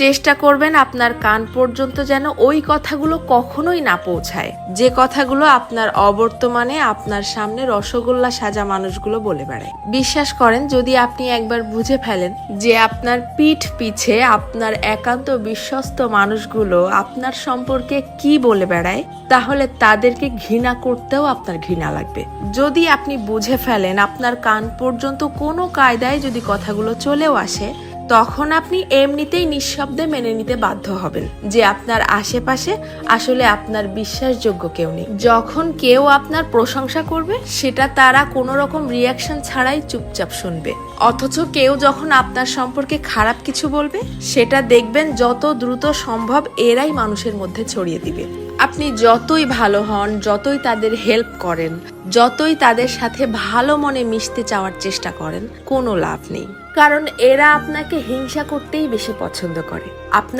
চেষ্টা করবেন আপনার কান পর্যন্ত যেন ওই কথাগুলো কখনোই না পৌঁছায়। যে কথাগুলো আপনার অবর্তমানে আপনার সামনে রসগোল্লা সাজা মানুষগুলো বলে বেড়ায়। বিশ্বাস করেন, যদি আপনি একবার বুঝে ফেলেন যে আপনার পিঠ পিছে আপনার একান্ত বিশ্বস্ত মানুষগুলো আপনার সম্পর্কে কি বলে বেড়ায়, তাহলে তাদেরকে ঘৃণা করতেও আপনার ঘৃণা লাগবে। যদি আপনি বুঝে ফেলেন আপনার কান পর্যন্ত কোনো কায়দায় যদি কথাগুলো চলেও আসে তখন আপনি এমনিতেই নিঃশব্দে মেনে নিতে বাধ্য হবেন যে আপনার আশেপাশে আসলে আপনার বিশ্বাসযোগ্য কেউ নেই। যখন কেউ আপনার প্রশংসা করবে, সেটা তারা কোনো রকম রিয়াকশন ছাড়াই চুপচাপ শুনবে। অথচ কেউ যখন আপনার সম্পর্কে খারাপ কিছু বলবে, সেটা দেখবেন যত দ্রুত সম্ভব এরাই মানুষের মধ্যে ছড়িয়ে দিবে। আপনি যতই ভালো হন, যতই তাদের হেল্প করেন, যতই তাদের সাথে ভালো মনে মিশতে চাওয়ার চেষ্টা করেন, কোনো লাভ নেই। কারণ এরা আপনাকে হিংসা করতেই বেশি পছন্দ করে। আপনার